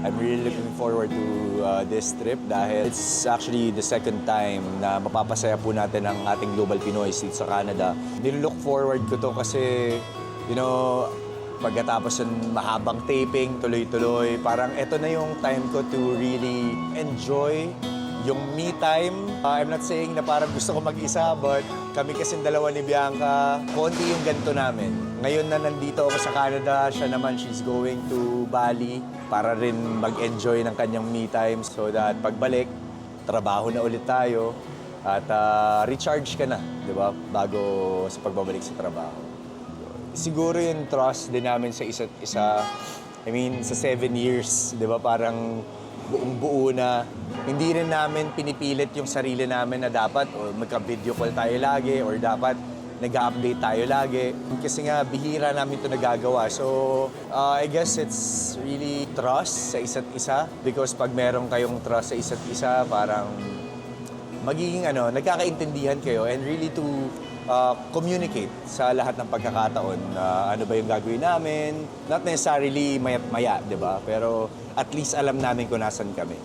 I'm really looking forward to uh, this trip dahil it's actually the second time na mapapasaya po natin ang ating Global Pinoys dito sa Canada. Nilook forward ko to kasi, you know, pagkatapos ng mahabang taping, tuloy-tuloy, parang ito na yung time ko to really enjoy yung me time. Uh, I'm not saying na parang gusto ko mag-isa, but kami kasing dalawa ni Bianca, konti yung ganito namin. Ngayon na nandito ako sa Canada, siya naman, she's going to Bali para rin mag-enjoy ng kanyang me time so that pagbalik, trabaho na ulit tayo at uh, recharge ka na, di ba? Bago sa pagbabalik sa trabaho. Siguro yung trust din namin sa isa't isa. I mean, sa seven years, di ba? Parang buong buo na. Hindi rin namin pinipilit yung sarili namin na dapat o magka-video call tayo lagi or dapat nag-update tayo lagi. Kasi nga, bihira namin ito nagagawa. So, uh, I guess it's really trust sa isa't isa. Because pag meron kayong trust sa isa't isa, parang magiging ano, nagkakaintindihan kayo and really to uh, communicate sa lahat ng pagkakataon na ano ba yung gagawin namin. Not necessarily mayat maya, di ba? Pero at least alam namin kung nasan kami.